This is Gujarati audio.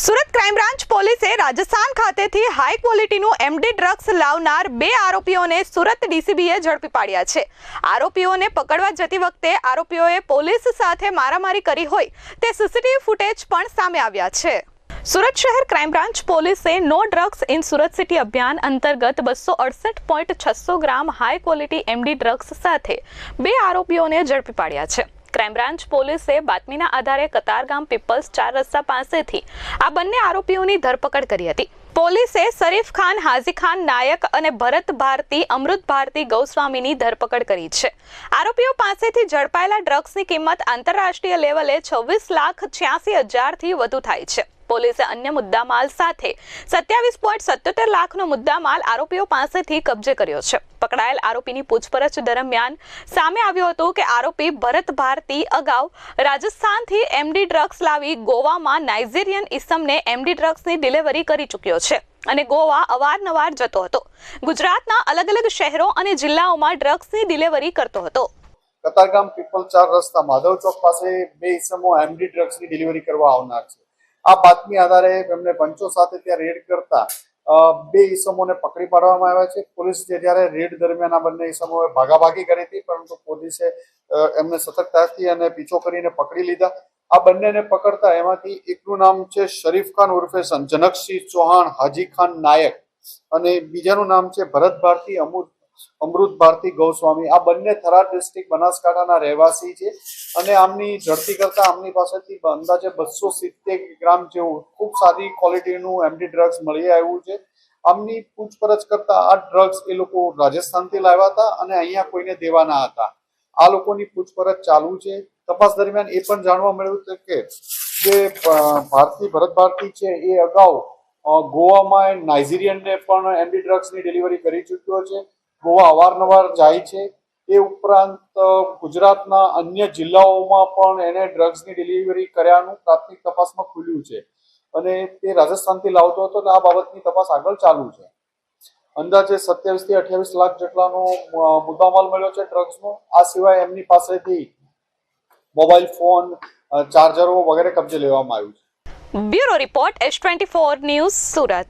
સુરત ક્રાઇમ બ્રાન્ચ પોલીસે રાજસ્થાન ખાતેથી હાઈ ક્વોલિટીનું એમડી ડ્રગ્સ લાવનાર બે આરોપીઓને સુરત ડીસીબીએ ઝડપી પાડ્યા છે. આરોપીઓને પકડવા જતી વખતે આરોપીઓએ પોલીસ સાથે મારામારી કરી હોય તે સીસીટીવી ફૂટેજ પણ સામે આવ્યા છે. સુરત શહેર ક્રાઇમ બ્રાન્ચ પોલીસે no drugs in Surat city અભિયાન અંતર્ગત બસો અડસઠ પોઈન્ટ છસો gram high quality MD drugs સાથે બે આરોપીઓને ઝડપી પાડ્યા છે. ક્રાઇમ પોલીસે બાતમીના આધારે કતારગામ પીપલ્સ ચાર રસ્તા પાસેથી આ બંને આરોપીઓની ધરપકડ કરી હતી. પોલીસે શરીફ ખાન હાજી ખાન, નાયક અને ભરત ભારતી, અમૃત ભારતી ગૌસ્વામીની ધરપકડ કરી છે. આરોપીઓ પાસેથી ઝડપાયેલા ડ્રગ્સની કિંમત આંતરરાષ્ટ્રીય લેવલે છવ્વીસ લાખ છ્યાસી હજારથી વધુ થાય છે. પોલીસે અન્ય મુદ્દામાલ સાથે સત્યાવીસ પોઈન્ટ સત્યોતેર લાખનો મુદ્દામાલ આરોપીઓ પાસેથી કબજે કર્યો છે. પકડાયેલ આરોપીની પૂછપરછ દરમિયાન સામે આવ્યું હતું કે આરોપી ભરત ભારતી અગાઉ રાજસ્થાનથી એમડી ડ્રગ્સ લાવી ગોવામાં નાઇજીરિયન ઇસમને એમડી ડ્રગ્સની ડિલિવરી કરી ચૂક્યો છે અને ગોવા અવારનવાર જતો હતો. ગુજરાતના અલગ અલગ શહેરો અને જિલ્લાઓમાં ડ્રગ્સની ડિલિવરી કરતો હતો. કતારગામ પીપલ ચાર રસ્તા માધવ ચોક પાસે બે ઇસમો એમડી ડ્રગ્સની ડિલિવરી કરવા આવનાર છે. આ બાતમી આધારે એમને પંચો સાથે ત્યાં રેડ કરતા બે ઈસમોને પકડી પાડવામાં આવ્યા છે. પોલીસ જે જ્યારે રેડ દરમિયાન આ બંને ઈસમોએ ભાગાભાગી કરી હતી, પરંતુ પોલીસે એમને સતર્કતાથી અને પીછો કરીને પકડી લીધા. આ બંનેને પકડતા એમાંથી એકનું નામ છે શરીફ ખાન ઉર્ફે જનકસિંહ ચૌહાણ, હાજી ખાન નાયક અને બીજાનું નામ છે ભરત ભારતી અમૃત અમૃત ભારતી ગૌસ્વામી. આ બંને થરાદ ડિસ્ટ્રિક્ટ બનાસકાંઠાના રહેવાસી છે અને આમની ઝડપી કરતા આમની પાસેથી અંદાજે બસો સિત્તેર ગ્રામ જેવું ખૂબ સારી ક્વોલિટીનું એમડી ડ્રગ્સ મળી આવ્યું છે. આમની પૂછપરછ કરતા આ ડ્રગ્સ એ લોકો રાજસ્થાનથી લાવ્યા હતા અને અહીંયા કોઈને દેવાના હતા. આ લોકોની પૂછપરછ ચાલુ છે. તપાસ દરમિયાન એ પણ જાણવા મળ્યું છે કે જે ભારતી, ભરત ભારતી છે એ અગાઉ ગોવામાં નાઇજીરિયનને પણ એમડી ડ્રગ્સની ડિલિવરી કરી ચૂક્યો છે. ગોવા અવારનવાર જાય છે. એ ઉપરાંત ગુજરાતના અન્ય જિલ્લાઓમાં પણ એને ડ્રગ્સની ડિલિવરી કર્યાનું પ્રાથમિક તપાસમાં ખુલ્યું છે. અને તે રાજસ્થાનથી લાવતો હતો, તો આ બાબતની તપાસ આગળ ચાલુ છે. અંદાજે સત્યાવીસથી અઠ્યાવીસ લાખ જેટલાનો મુદ્દામાલ મળ્યો છે ડ્રગ્સનો. આ સિવાય એમની પાસેથી મોબાઈલ ફોન ચાર્જરો વગેરે કબજે લેવામાં આવ્યું છે. Bureau report, S twenty four news Surat.